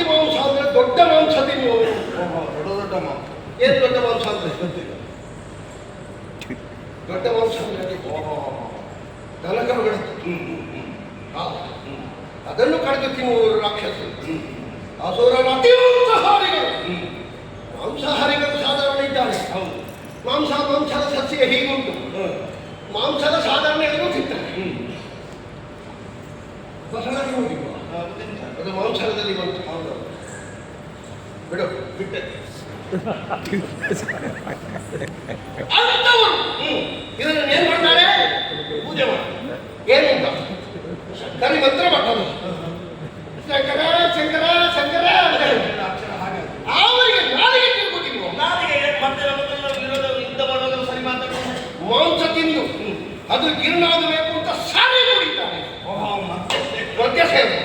ಅತಿವಂಶ ಅಂದ್ರೆ ದೊಡ್ಡ ಮಾಂಸ ತಿನ್ನುವವರು ದೊಡ್ಡ ದೊಡ್ಡ ಮಾಂಸ ಏನು ದೊಡ್ಡ ಮಾಂಸ ಅಂದ್ರೆ? ದೊಡ್ಡ ಮಾಂಸ ಅಂದ್ರೆ ಅದೇ. ದನಕರುಗಳದ್ದು ಹಾ. ಅದನ್ನು ಕಡಿದು ತಿನ್ನುವವರು ರಾಕ್ಷಸರು ಅಸುರರ ಅತಿವಂಶಹಾರಿಗಳು ಮಾಂಸಾಹಾರಿಗಳು ಸಾಧಾರಣ ಇದ್ದಾರೆ. ಹೌದು ಮಾಂಸ, ಮಾಂಸದ ಸಸ್ಯ ಹೀಗುಂಟು. ಮಾಂಸದ ಸಾಧಾರಣ ಎಲ್ಲರೂ ತಿಂತಾರೆ. ಬಸವರಾಜ ಅದು ಮಾಂಸದಲ್ಲಿ ಬಂತು ಹೌದು ಬಿಡು ಬಿಟ್ಟೆ ಅಂಥವರು ಇದನ್ನು ಏನ್ ಮಾಡ್ತಾರೆ ಪೂಜೆ ಮಾಡ್ತಾರೆ ಏನಂತ ಕರಿ ಮಂತ್ರ ಮಾಡ್ತಾರೆ ಶಂಕರ ಶಂಕರ ಶಂಕರ ಅಂತ ಹೇಳ್ತಾರೆ. ಅಕ್ಷರ ಹಾಗೆ ಅವರಿಗೆ ನಾಲಿಗೆ ತಿರುಗುತ್ತಿಲ್ವ ನಾಲಿಗೆ ಮತ್ತೆ ನಮ್ಮನ್ನೆಲ್ಲ ವಿರೋಧ ಯುದ್ಧ ಮಾಡೋದು ಸರಿ ಮಾತಾಡೋದು ಮಾಂಸ ತಿಂದು ಅದು ಜೀರ್ಣಾಗಬೇಕು ಅಂತ ಸಾರಿ ನೋಡಿದ್ದಾರೆ ಓಹೋ ಮತ್ತೆ ಮಧ್ಯ ಸೇವೆ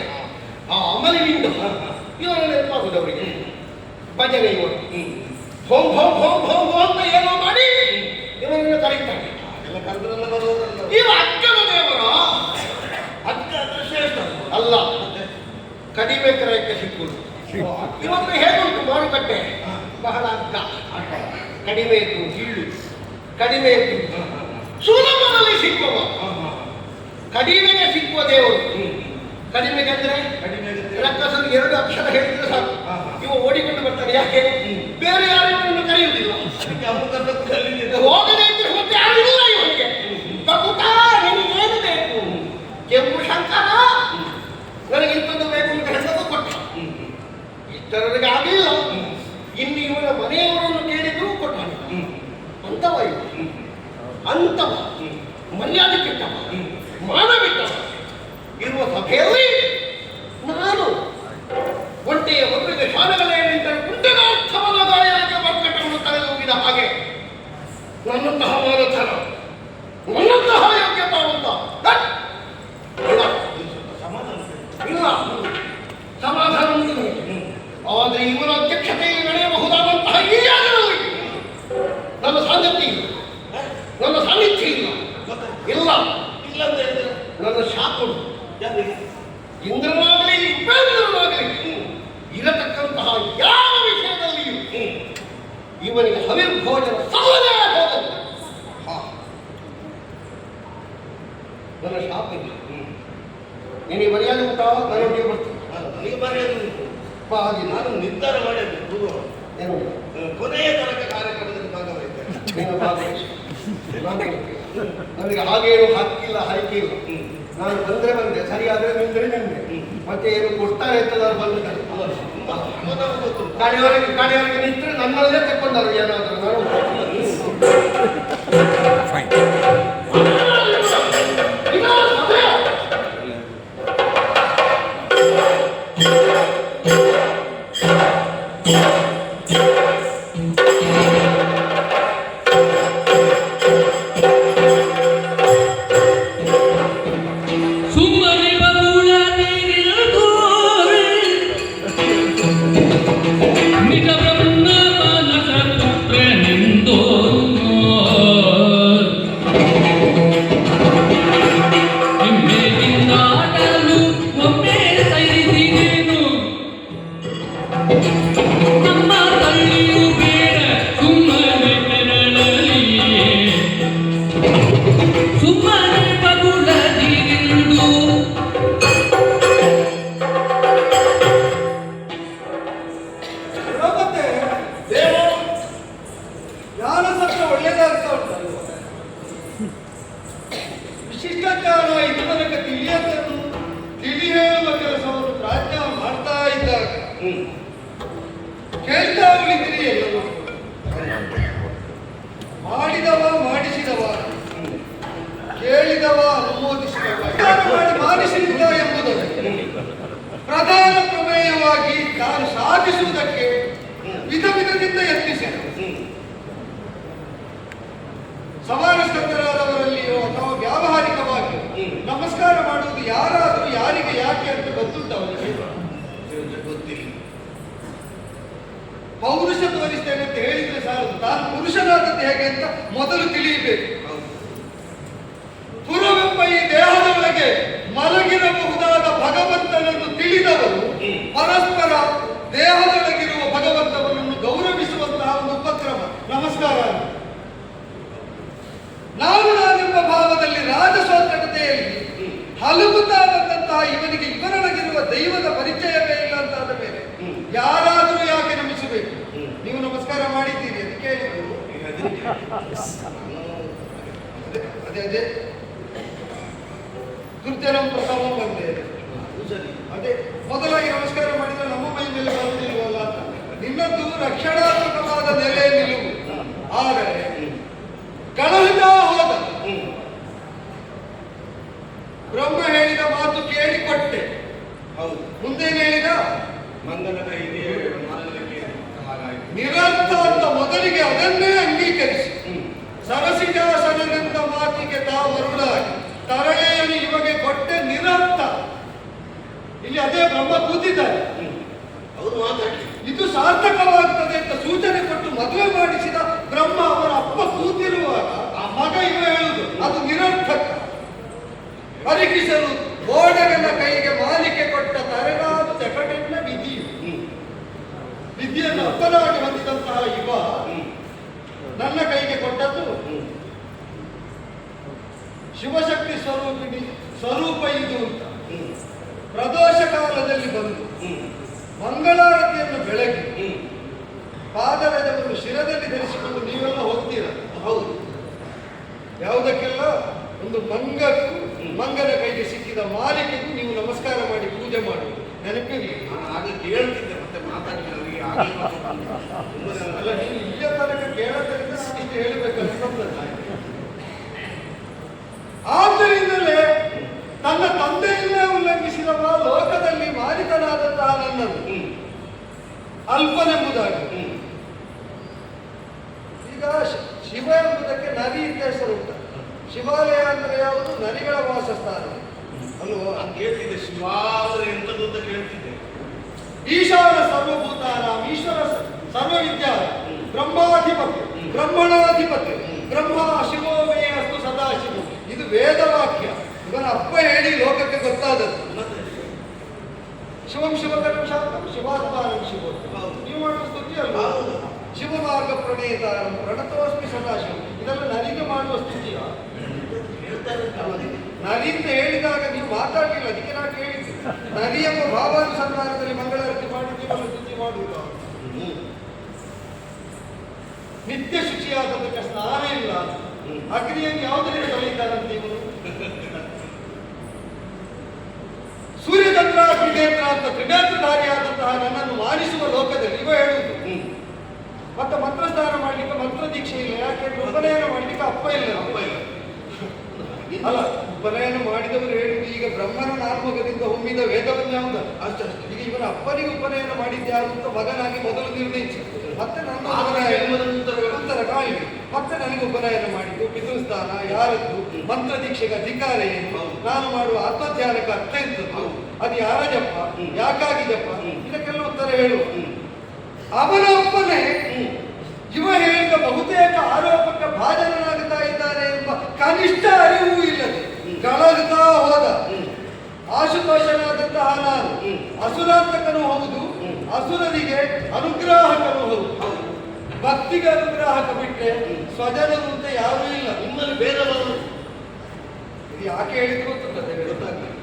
ಆ ಅಮಲಿನಿಂದ ಇವರ ನೆನಪಾಗುದು ಅವರಿಗೆ ಭಜನೆ ಇವರು ಹೋಮ್ ಹೋಮ್ ಹೋಮ್ ಹೋಮ್ ಹೋಮ್ ಅಂತ ಏನೋ ಮಾಡಿ ಇವರನ್ನು ಕರೀತಾರೆ ಎಲ್ಲ ಕರೆದ್ರೆಲ್ಲ ಬರುವುದಲ್ಲ ಇವ ಅಕ್ಕನ ದೇವರ ಅಕ್ಕ ಅಂದ್ರೆ ಶ್ರೇಷ್ಠ ಅಲ್ಲ ಕ್ರಯಕ್ಕೆ ಸಿಕ್ಕುದು ಇವತ್ತು ಹೇಗುಂಟು ಮಾರುಕಟ್ಟೆ ಬಹಳ ಅಗ್ಗ. ಕಡಿಮೆ ಇತ್ತು ಹೀಳು ಕಡಿಮೆ ಇತ್ತು ಸುಲಭದಲ್ಲಿ ಸಿಕ್ಕುವ. ಕಡಿಮೆಗೆ ಸಿಕ್ಕುವ ದೇವರು. ಕಡಿಮೆಗೆ ಅಂದ್ರೆ ಆಗುತ್ತೆ. ಎರಡು ಅಕ್ಷರ ಹೇಳಿದ್ರೆ ಸಾಕು. ಇವ ಓಡಿಕೊಂಡು ಬರ್ತಾರೆ. ಯಾಕೆ? ಬೇರೆ ಯಾರನ್ನು ಕರೆಯುವುದಿಲ್ಲ. ಹೋಗದೆ ಇದ್ರೆ ಮತ್ತೆ ಯಾರು ಇಲ್ಲ ಇವನಿಗೆ. ಬಕುತ ನಿನಗೇನು ಬೇಕು? ಕೆಂಪು ಶಂಕರ ನನಗೆ তার অনেক ಇಂದ್ರನಾಗಲಿ ಉಪೇಂದ್ರನಾಗಲಿ ಇರತಕ್ಕಂತಹ ಯಾವ ವಿಷಯದಲ್ಲಿಯೂ ಇವನಿಗೆ ಹವಿರ್ಭೋಜನ ಹಾ. ನನ್ನ ಶಾಪ ಇಲ್ಲ ನಿನಗೆ ಮರ್ಯಾದೆ ಉಂಟಾ? ನನಗೆ ಬರ್ತೀನಿ ನಾನು ನನಗೆ ಮರ್ಯಾದೆ ಉಂಟು. ಹಾಗೆ ನಾನು ನಿರ್ಧಾರ ಮಾಡಿದ್ದು ಏನು ಕೊನೆಯ ತನಕ ಕಾರ್ಯಕ್ರಮದಲ್ಲಿ ಭಾಗವಹಿಸ್ತೇನೆ. ನೀನು ಭಾಗವಹಿಸು. ನಾನು ನನಗೆ ಹಾಗೇನು ಹಕ್ಕಿಲ್ಲ ಹರಕೆ ಇಲ್ಲ ನಾನು ಬಂದ್ರೆ ಬಂದೆ ಸರಿಯಾದ್ರೆ ನಿಂದ್ರೆ ನಿಂದೆ ಮತ್ತೆ ಏನು ಬಂದಿದ್ದಾರೆ ಸಮಾಧಾನ ಗೊತ್ತು ಕಡೆಯವರೆಗೆ ಕಡೆಯವರೆಗೆ ನಿಂತರೆ ನನ್ನಲ್ಲೇ ತಕೊಂಡರು ಏನಾದರೂ ನಾನು. ನಾನು ಸಾಧಿಸುವುದಕ್ಕೆ ವಿಧ ವಿಧದಿಂದ ಯತ್ನಿಸಿದರು. ಸಮಾನ ಸ್ಕಂದರಾದವರಲ್ಲಿಯೋ ಅಥವಾ ವ್ಯಾವಹಾರಿಕವಾಗಿ ನಮಸ್ಕಾರ ಮಾಡುವುದು ಯಾರಾದರೂ ಯಾರಿಗೆ ಯಾಕೆ ಅಂತ ಗೊತ್ತುಂಟು ಅವರಿಗೆ ಗೊತ್ತಿಲ್ಲ ಪೌರುಷ ತೋರಿಸ್ತೇನೆ ಅಂತ ಹೇಳಿದ್ರೆ ಸಾಲದು. ತಾನು ಪುರುಷನಾದದ್ದು ಹೇಗೆ ಅಂತ ಮೊದಲು ತಿಳಿಯಬೇಕು. ಪುರವೆಂಬ ಈ ದೇಹದ ಒಳಗೆ ಮಲಗಿರಬಹುದಾದ ಭಗವಂತನನ್ನು ತಿಳಿದವರು ಪರಸ್ಪರ ದೇಹದೊಳಗಿರುವ ಭಗವಂತನನ್ನು ಗೌರವಿಸುವಂತಹ ಒಂದು ಉಪಕ್ರಮ. ನಮಸ್ಕಾರ. ನಾನು ನಾನೆಂಬ ಭಾವದಲ್ಲಿ ರಾಜಸೋತ್ತಟತೆಯಲ್ಲಿ ಹಲುಗುತ್ತಾ ಬಂದಂತಹ ಇವನಿಗೆ ಇವರೊಳಗಿರುವ ದೈವದ ಪರಿಚಯವೇ ಇಲ್ಲ ಅಂತಾದ ಮೇಲೆ ಯಾರಾದರೂ ಯಾಕೆ ನಮಿಸಬೇಕು? ನೀವು ನಮಸ್ಕಾರ ಮಾಡಿದ್ದೀರಿ ಅದಕ್ಕೆ ಅದೇ- ಅದೇ ದುರ್ಜನ ಪ್ರಸವ ಬಂದೆ ಸರಿ ಅದೇ ಮೊದಲಾಗಿ ನಮಸ್ಕಾರ ಮಾಡಿದ್ರೆ ನಮ್ಮ ಮೈ ಮೇಲೆ ಬರುವುದಿಲ್ವಲ್ಲ ಅಂತ ನಿನ್ನದ್ದು ರಕ್ಷಣಾತ್ಮಕವಾದ ನೆಲೆ ನಿಲುವು ಆದರೆ ಕಳಹಿತ ಹೋದ. ಬ್ರಹ್ಮ ಹೇಳಿದ ಮಾತು ಕೇಳಿಕೊಟ್ಟೆ. ಹೌದು. ಮುಂದೆ ಹೇಳಿದ? ಮಂದನದ ಕೈಗೆ ಮಾನವನಿಗೆ ಹಾಗಾಯ್ತು. ಅಂತ ಮೊದಲಿಗೆ ಅದನ್ನೇ ಅಂಗೀಕರಿಸಿ. ಹ್ಮ್. ಸರಸಿಜಾಸನಂತ ಮಾತಿಗೆ ತಾವು ಮರುಳಾಗಿ. ತರಳೆಯನ್ನು ಇವಾಗ ಕೊಟ್ಟೆ ನಿರಂತ ಇಲ್ಲಿ ಅದೇ ಬ್ರಹ್ಮ ಕೂತಿದ್ದಾರೆ. ಅವರು ಮಾತಾಡ್ಲಿ. ಇದು ಸಾರ್ಥಕವಾಗ್ತದೆ ಅಂತ ಸೂಚನೆ ಕೊಟ್ಟು ಮದುವೆ ಮಾಡಿಸಿದ ಬ್ರಹ್ಮ ಅವರ ಅಪ್ಪ ಕೂತಿರುವಾಗ ಆ ಮಗ ಇವ ಹೇಳುದು ಅದು ನಿರರ್ಥಕ ಪರೀಕ್ಷಿಸಲು ಬೋಡಗನ ಕೈಗೆ ಮಾಲಿಕೆ ಕೊಟ್ಟ ತರಗಾದ ಚಕಟೆನ್ನ ಹ್ಮ್. ವಿಧಿಯನ್ನು ಅಪ್ಪನಾಗಿ ಹೊಂದಿದಂತಹ ಹ್ಮ್. ನನ್ನ ಕೈಗೆ ಕೊಟ್ಟದ್ದು ಶಿವಶಕ್ತಿ ಸ್ವರೂಪಿಣಿ ಸ್ವರೂಪ ಇದು ಅಂತ ಪ್ರದೋಷ ಕಾಲದಲ್ಲಿ ಬಂದು. ಮಂಗಳಾರತಿಯನ್ನು ಬೆಳಗ್ಗೆ ಪಾದವೆದವನ್ನು ಶಿರದಲ್ಲಿ ಧರಿಸಿಕೊಂಡು ನೀವೆಲ್ಲ ಹೋಗ್ತೀರ? ಹೌದು. ಯಾವುದಕ್ಕೆಲ್ಲ? ಒಂದು ಮಂಗಕ್ಕೂ ಮಂಗನ ಕೈಗೆ ಸಿಕ್ಕಿದ ಮಾಲಿಕೆಗೂ ನೀವು ನಮಸ್ಕಾರ ಮಾಡಿ ಪೂಜೆ ಮಾಡಿ ನೆನಪಿರಲಿ. ನಾನು ಆಗ ಕೇಳ್ತಿದ್ದೆ ಮತ್ತೆ ಮಾತಾಡಿದ್ರೆ ಅಲ್ಲ ನೀವು ಇಲ್ಲಿಯ ತನಕ ಕೇಳೋದ್ರಿಂದ ನಾನು ಇಷ್ಟು ಹೇಳಬೇಕಂತ ತನ್ನ ತಂದೆಯನ್ನೇ ಉಲ್ಲಂಘಿಸಿದವ ಲೋಕದಲ್ಲಿ ಹ್ಮ್. ಅಲ್ಪನೆಂಬುದಾಗಿ ಈಗ ಶಿವ ಎಂಬುದಕ್ಕೆ ನರಿ ಅಂತ ಹೆಸರು ಉಂಟು. ಶಿವಾಲಯ ಅಂದ್ರೆ ಯಾವುದು? ನರಿಗಳ ವಾಸಸ್ಥಾನ. ಅಲ್ವೋ? ಕೇಳ್ತಿದ್ದೆ ಶಿವಾಲಯ ಎಂತದ್ದು ಅಂತ ಕೇಳ್ತಿದ್ದೆ. ಈಶಾನ ಸರ್ವಭೂತಾರ ಈಶ್ವರ ಸರ್ವವಿದ್ಯಾ ಬ್ರಹ್ಮಾಧಿಪತಿ ಬ್ರಹ್ಮಣಾಧಿಪತಿ ಬ್ರಹ್ಮ ಶಿವೋ ಮೇ ಅಸ್ತು ಸದಾ ಶಿವ ಇದು ವೇದವಾಕ್ಯ. ಇವನ ಅಪ್ಪ ಹೇಳಿ ಲೋಕಕ್ಕೆ ಗೊತ್ತಾದದ್ದು. ಶಿವಂ ಶಿವಕರಂ ಶಾಂತಂ, ಶಿವಾತ್ಮಾನಂ ಶಿವೋ. ನೀವು ಮಾಡುವ ಸ್ತುತಿ ಅಲ್ವಾ ಶಿವ ಮಾರ್ಗ ಪ್ರಣೇತ ಪ್ರಣತೋಸ್ಮಿ ಸದಾಶಿವ ಇದೆಲ್ಲ ನರಿಗೆ ಮಾಡುವ ಸ್ತುತಿಯ ನನಿಂದ ಅಂತ ಹೇಳಿದಾಗ ನೀವು ಮಾತಾಡಲಿಲ್ಲ, ಅದಕ್ಕೆ ನಾನು ಕೇಳಿದ್ದೆ ನರಿ ಎಂಬ ಭಾವಾನುಸಂಧಾನದಲ್ಲಿ ಮಂಗಳಾರತಿ ಮಾಡಿ ನೀವೆಲ್ಲ ಸ್ತುತಿ ಮಾಡುವುದು. ನಿತ್ಯ ಶುಚಿಯಾದದಕ್ಕೆ ಸ್ನಾನ ಇಲ್ಲ. ಅಗ್ನಿಯನ್ನು ಯಾವುದರಿಂದ ಕಲಿತಾರಂತೆ ಇವರು ತ್ರಿನೇತ್ರ ಅಂತ ತ್ರಿನೇತ್ರಧಾರಿಯಾದಂತಹ ನನ್ನನ್ನು ವಾರಿಸುವ ಲೋಕದಲ್ಲಿ ಇವ ಹೇಳುವುದು. ಮತ್ತೆ ಮಂತ್ರಸ್ನಾನ ಮಾಡ್ಲಿಕ್ಕೆ ಮಂತ್ರ ದೀಕ್ಷೆ ಇಲ್ಲ. ಯಾಕೆಂದ್ರೆ ಉಪನಯನ ಮಾಡ್ಲಿಕ್ಕೆ ಅಪ್ಪ ಇಲ್ಲ. ಅಪ್ಪ ಇಲ್ಲ. ಅಲ್ಲ ಉಪನಯನ ಮಾಡಿದವರು ಹೇಳುವುದು ಈಗ ಬ್ರಹ್ಮನ ನಾಮಕದಿಂದ ಹೊಮ್ಮಿದ ವೇದವನ್ನೇ ಹೌದ ಅಷ್ಟೇ. ಈಗ ಇವರ ಅಪ್ಪನಿಗೆ ಉಪನಯನ ಮಾಡಿದ್ಯಾರು ಅಂತ ಮಗನಾಗಿ ಮೊದಲು ನಿರ್ಣಯಿಸಿ. ಮತ್ತೆ ನನ್ನ ಉತ್ತರ ಹೇಳು. ಮತ್ತೆ ನನಗೆ ಉಪನಯನ ಮಾಡಿದ್ದು ಪಿತೃಸ್ಥಾನ ಯಾರದ್ದು? ಮಂತ್ರ ದೀಕ್ಷೆಗೆ ಅಧಿಕಾರ ಏನು. ನಾನು ಮಾಡುವ ಆತ್ಮಧ್ಯಾನಕ್ಕೆ ಅರ್ಥ ಹೌದು. ಅದು ಯಾರ ಯಾಕಾಗಿದೆಪ್ಪ. ಇದಕ್ಕೆಲ್ಲ ಉತ್ತರ ಹೇಳು. ಅವನ ಒಪ್ಪನೆ. ಇವ ಹೇಳಿದ ಬಹುತೇಕ ಆರೋಪಕ್ಕೆ ಭಾಜನನಾಗುತ್ತಾ ಇದ್ದಾನೆ ಎಂಬ ಕನಿಷ್ಠ ಅರಿವು ಇಲ್ಲದೆ. ಕಳಗುತ್ತಾ ಹೋದ. ಆಶುತೋಷನಾದಂತಹ ನಾನು. ಅಸುರಾಂತಕನೂ ಹೌದು. ಅಸುರನಿಗೆ ಅನುಗ್ರಾಹಕನೂ ಹೌದು. ಭಕ್ತಿಗೆ ಅನುಗ್ರಾಹಕ ಬಿಟ್ಟರೆ. ಸ್ವಜನರು ಅಂತ ಯಾರೂ ಇಲ್ಲ ನಿಮ್ಮಲ್ಲಿ ಬೇರೆ ಬರುವುದು ಇದು ಯಾಕೆ ಹೇಳಿದ್ರು ಅಂತ ಗೊತ್ತಾಗ್ತದೆ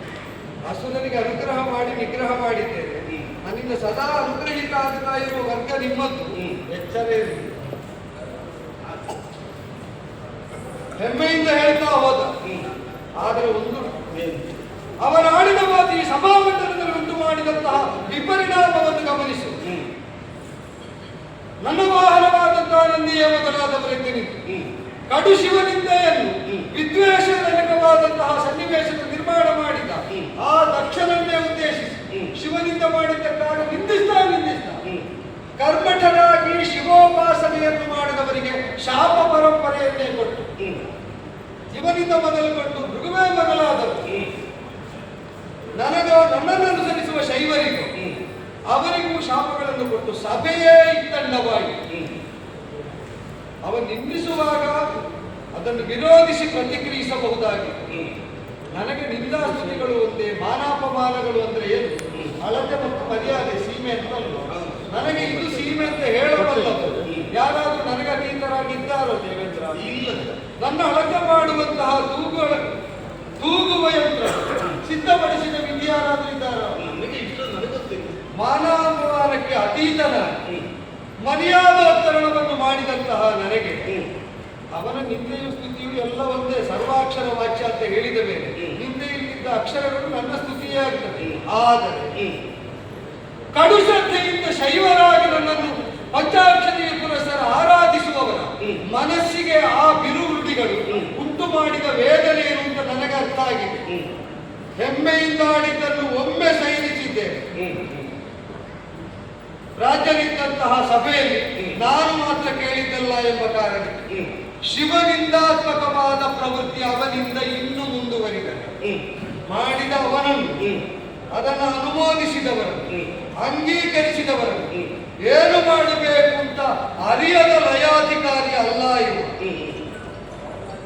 ಅಸುರನಿಗೆ ಅನುಗ್ರಹ ಮಾಡಿ ನಿಗ್ರಹ ಮಾಡಿದ್ದೇನೆ. ನನ್ನಿಂದ ಸದಾ ಅನುಗ್ರಹಿತ ಆಗ್ತಾ ಇರುವ ವರ್ಗ ನಿಮ್ಮದ್ದು ಎಚ್ಚರೇ ಹೆಮ್ಮೆಯಿಂದ ಹೇಳ್ತಾ ಹೋದ ಆದರೆ ಒಂದು? ಅವರ ಆಡಿದ ಮಾತು ಈ ಸಭಾಮಂಡಲದಲ್ಲಿ ಉಂಟು ಮಾಡಿದಂತಹ ವಿಪರಿಣಾಮವನ್ನು ಗಮನಿಸು. ನನ್ನ ವಾಹನವಾದಂತಹ ನಂದಿಯೇ ಮೊದಲಾದವರೆಂದು ನಿಂತು ಹ್ಮ್. ಕಡು ಶಿವನಿಂದೆಯನ್ನು. ವಿದ್ವೇಷಜನಕವಾದಂತಹ ಸನ್ನಿವೇಶದ ನಿರ್ಮಾಣ ಮಾಡಿದ. ಆ ದಕ್ಷನನ್ನೇ ಉದ್ದೇಶಿಸಿ. ಶಿವನಿತ ಶಿವನಿಂದ ಮಾಡಿದ್ದ ನಿಂದಿಸ್ತಾ ನಿಂದಿಸ್ತಾ. ನಿಂದಿಸ್ತ ಕರ್ಮಠರಾಗಿ ಶಿವೋಪಾಸನೆಯನ್ನು ಮಾಡಿದವರಿಗೆ ಶಾಪ ಪರಂಪರೆಯನ್ನೇ ಕೊಟ್ಟು. ಶಿವನಿಂದ ಇವನಿಂದ ಮೊದಲುಗೊಂಡು ಮೃಗುವೇ ಮೊದಲಾದವರು. ನನಗ ನನ್ನನ್ನು ಅನುಸರಿಸುವ ಶೈವರಿಗೂ ಅವರಿಗೂ ಶಾಪಗಳನ್ನು ಕೊಟ್ಟು ಸಭೆಯೇ ಇತ್ತಂಡವಾಗಿ ಅವ ನಿಂದಿಸುವಾಗ ಅದನ್ನು ವಿರೋಧಿಸಿ ಪ್ರತಿಕ್ರಿಯಿಸಬಹುದಾಗಿ. ನನಗೆ ನಿಂದಾಸ್ತುತಿಗಳು ಒಂದೇ ಮಾನಾಪಮಾನಗಳು ಅಂದ್ರೆ ಏನು? ಅಳತೆ ಮತ್ತು ಮರ್ಯಾದೆ ಸೀಮೆ ಅಂತ? ನನಗೆ ಇದು ಸೀಮೆ ಅಂತ ಹೇಳಬಲ್ಲದು ಯಾರಾದರೂ ನನಗೆ ಅತೀತರಾಗಿದ್ದಾರೋ ದೇವೇಂದ್ರ? ಇಲ್ಲ. ನನ್ನ ಅಳತೆ ಮಾಡುವಂತಹ ತೂಗುಗಳ ತೂಗುವ ಯಂತ್ರ ಸಿದ್ಧಪಡಿಸಿದ ವಿಧಿ ಯಾರಾದ್ರೂ ಇದ್ದಾರೋ? ಮಾನಾಪಮಾನಕ್ಕೆ ಅತೀತನ ಮರ್ಯಾದೋತ್ತರಣವನ್ನು ಮಾಡಿದಂತಹ ನನಗೆ ಅವನ ನಿಂದೆಯ ಸ್ತುತಿಯು ಎಲ್ಲ ಒಂದೇ, ಸರ್ವಾಕ್ಷರ ವಾಚ್ಯ ಅಂತ ಹೇಳಿದ ಮೇಲೆ ನಿಂದೆಯಲ್ಲಿದ್ದ ಅಕ್ಷರಗಳು ನನ್ನ ಸ್ತುತಿಯೇ ಆಗ್ತದೆ. ಆದರೆ ಕಡು ಶ್ರದ್ಧೆಯಿಂದ ಶೈವರಾಗಿ ನನ್ನನ್ನು ಪಂಚಾಕ್ಷರಿಯ ಪುರಸ್ಸರ ಆರಾಧಿಸುವವರ ಮನಸ್ಸಿಗೆ ಆ ಬಿರುರುಡಿಗಳು ಉಂಟು ಮಾಡಿದ ವೇದನೆ ಏನು ಅಂತ ನನಗೆ ಅರ್ಥ ಆಗಿದೆ. ಹೆಮ್ಮೆಯಿಂದ ಆಡಿದ್ದನ್ನು ಒಮ್ಮೆ ಸೈನಿಸಿದ್ದೇನೆ. ರಾಜ್ಯನಿದ್ದಂತಹ ಸಭೆಯಲ್ಲಿ ನಾನು ಮಾತ್ರ ಕೇಳಿದ್ದಲ್ಲ ಎಂಬ ಕಾರಣ ಶಿವನಿಂದಾತ್ಮಕವಾದ ಪ್ರವೃತ್ತಿ ಅವನಿಂದ ಇನ್ನೂ ಮುಂದುವರಿದರೆ. ಮಾಡಿದ ಅವನನ್ನು ಅದನ್ನು ಅನುಮೋದಿಸಿದವರನ್ನು ಅಂಗೀಕರಿಸಿದವರನ್ನು ಏನು ಮಾಡಬೇಕು ಅಂತ ಅರಿಯದ ಲಯಾಧಿಕಾರಿ ಅಲ್ಲ ಇವ.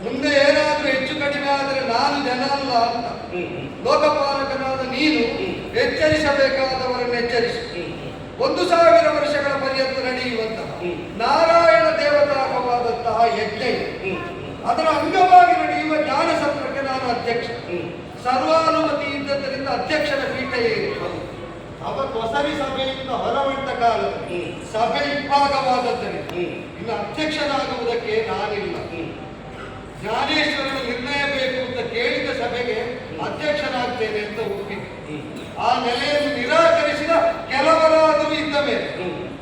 ಮುಂದೆ ಏನಾದರೂ ಹೆಚ್ಚು ಕಡಿಮೆ ಆದರೆ ನಾನು ಜನ ಅಲ್ಲ ಅಂತ ಲೋಕಪಾಲಕನಾದ ನೀನು ಎಚ್ಚರಿಸಬೇಕಾದವರನ್ನು ಎಚ್ಚರಿಸಿ ಒಂದು ಸಾವಿರ ವರ್ಷಗಳ ಪರ್ಯಂತ ನಡೆಯುವಂತಹ ನಾರಾಯಣ ಯಜ್ಞ ಇದೆ ಅದರ ಅಂಗವಾಗಿ ನಡೆಯುವ ಜ್ಞಾನ ಸತ್ರಕ್ಕೆ ನಾನು ಅಧ್ಯಕ್ಷ. ಸರ್ವಾನುಮತಿ ಇದ್ದದ್ದರಿಂದ ಅಧ್ಯಕ್ಷರ ಪೀಠ ಏನು ಅವತ್ತು ಹೊಸರಿ ಸಭೆಯಿಂದ ಹೊರಬಂದ ಕಾಲ ಸಭೆ ಇಬ್ಬಾಗವಾದದ್ದರಿಂದ ಇನ್ನು ಅಧ್ಯಕ್ಷನಾಗುವುದಕ್ಕೆ ನಾನಿಲ್ಲ ಜ್ಞಾನೇಶ್ವರನ ನಿರ್ಣಯ ಬೇಕು ಅಂತ ಕೇಳಿದ ಸಭೆಗೆ ಅಧ್ಯಕ್ಷನಾಗ್ತೇನೆ ಅಂತ ಒಪ್ಪಿದೆ ಆ ನೆಲೆಯನ್ನು ನಿರಾಕರಿಸಿದ ಕೆಲವರಾದರೂ ಇದ್ದ ಮೇಲೆ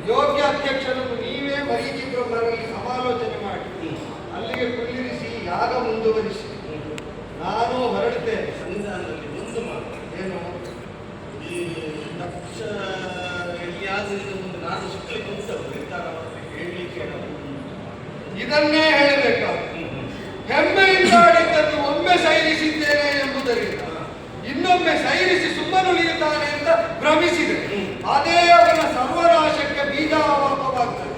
ಯೋಗ್ಯ ಅಧ್ಯಕ್ಷರನ್ನು ನೀವೇ ಮರೀಚಿಬ್ರೊಬ್ಬರಲ್ಲಿ ಸಮಾಲೋಚನೆ ಮಾಡಿ ಅಲ್ಲಿಗೆ ಕುಳ್ಳಿರಿಸಿ ಯಾಗ ಮುಂದುವರಿಸಿ ನಾನು ಹೊರಡ್ತೇನೆ ಸಂವಿಧಾನದಲ್ಲಿ ಒಂದು ಮಾತು ಏನು ಈ ದಕ್ಷ ಎಲ್ಲಿಯಾದರೂ ಇದು ಮುಂದೆ ನಾನು ಸಿಕ್ಕಲಿಕ್ಕೆ ಉಂಟು ನಿರ್ಧಾರ ಹೇಳಲಿಕ್ಕೆ ಇದನ್ನೇ ಹೇಳಬೇಕಾದ ಹೆಮ್ಮೆಯಿಂದ ಆಡಿದ್ದನ್ನು ಒಮ್ಮೆ ಸೈರಿಸಿದ್ದೇನೆ ಎಂಬುದರಿಂದ ಇನ್ನೊಮ್ಮೆ ಸೈರಿಸಿ ಸುಮ್ಮನುಳಿಯುತ್ತಾನೆ ಅಂತ ಭ್ರಮಿಸಿದೆ. ಅದೇ ಅವನ ಸರ್ವನಾಶಕ್ಕೆ ಬೀಜಾವಾಪವಾಗ್ತದೆ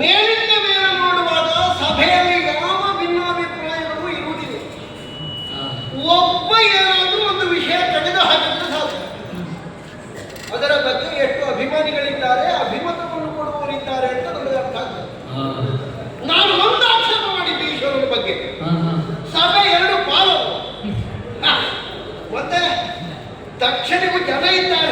ಮೇಲಿಂದ ಮೇಲೆ ನೋಡುವಾಗ ಸಭೆಯಲ್ಲಿ ಯಾವ ಭಿನ್ನಾಭಿಪ್ರಾಯಗಳು ಇರುವುದಿಲ್ಲ. ಒಬ್ಬ ಏನಾದರೂ ಒಂದು ವಿಷಯ ತೆಗೆದು ಹಾಕಿದ್ರೆ ಸಾಧ್ಯ ಅದರ ಬಗ್ಗೆ ಎಷ್ಟು ಅಭಿಮಾನಿಗಳಿದ್ದಾರೆ, ಅಭಿಮತವನ್ನು ಕೊಡುವವರಿದ್ದಾರೆ ಅಂತ ನನಗೆ ಅರ್ಥ ಆಗ್ತದೆ. ನಾನು ಒಂದು ಆಕ್ಷೇಪ ಮಾಡಿದ್ದೆ ಈಶ್ವರನ ಬಗ್ಗೆ. ಸಭೆ ಎರಡು ಪಾಲು ಮತ್ತೆ ತಕ್ಷಣಕ್ಕೂ ಜನ ಇದ್ದಾರೆ.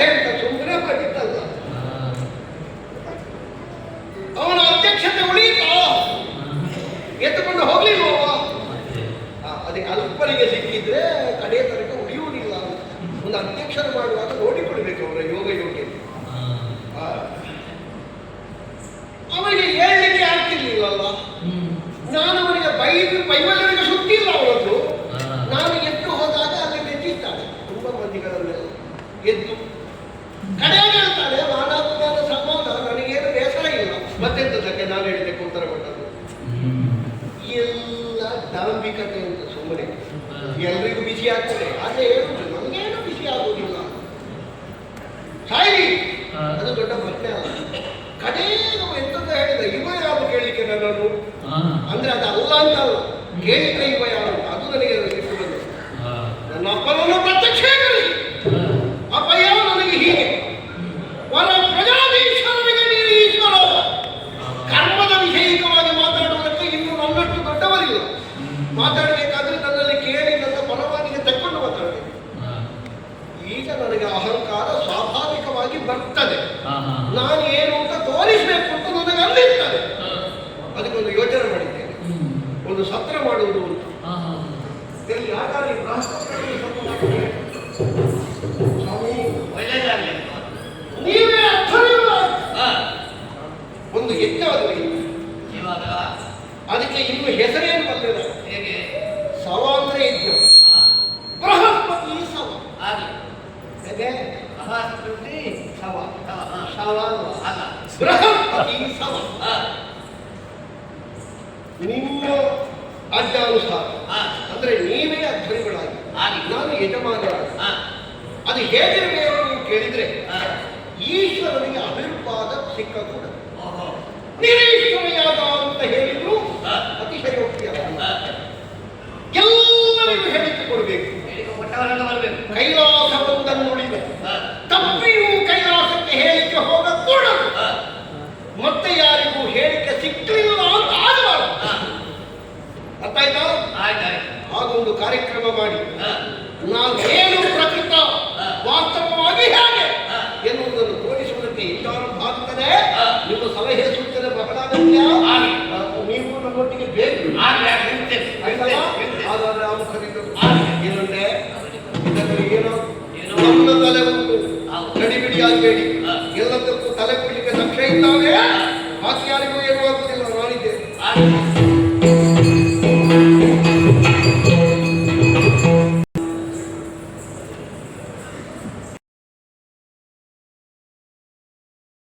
ಆಜ್ಞಾನುಸಾರ ಅಂದ್ರೆ ನೀವೇ ಅಧ್ವರಿಗಳಾಗಿ ನಾನು ಯಜಮಾನ ಅದು ಹೇಗಿರಬೇಕು ಕೇಳಿದ್ರೆ ಈಶ್ವರನಿಗೆ ಅಭಿರೂಪಾದ ಸಿಕ್ಕ ಕೂಡ ನಿರೀಶ್ವರಿಯಾದ ಅಂತ ಹೇಳಿದ್ರು ಅತಿಶಯೋಕ್ತಿ ಎಲ್ಲರಿಗೂ ಹೇಳಿಕೊಡಬೇಕು ಕೈಲಾಸವೊಂದನ್ನುಳಿದ. ತಪ್ಪಿಯೂ ಕೈಲಾಸಕ್ಕೆ ಹೇಳಿಕೆ ಹೋಗಕೂಡದು. ಮತ್ತೆ ಯಾರಿಗೂ ಹೇಳಿಕೆ ಸಿಕ್ಕಲಿಲ್ಲ ಅಂತ ಆಗಬಾರದು ಅರ್ಥ ಆಯ್ತಾ ಆಯ್ತಾಯ್ತು ಆಗೊಂದು ಕಾರ್ಯಕ್ರಮ ಮಾಡಿ. ನಾವೇನು ಪ್ರಕೃತಿ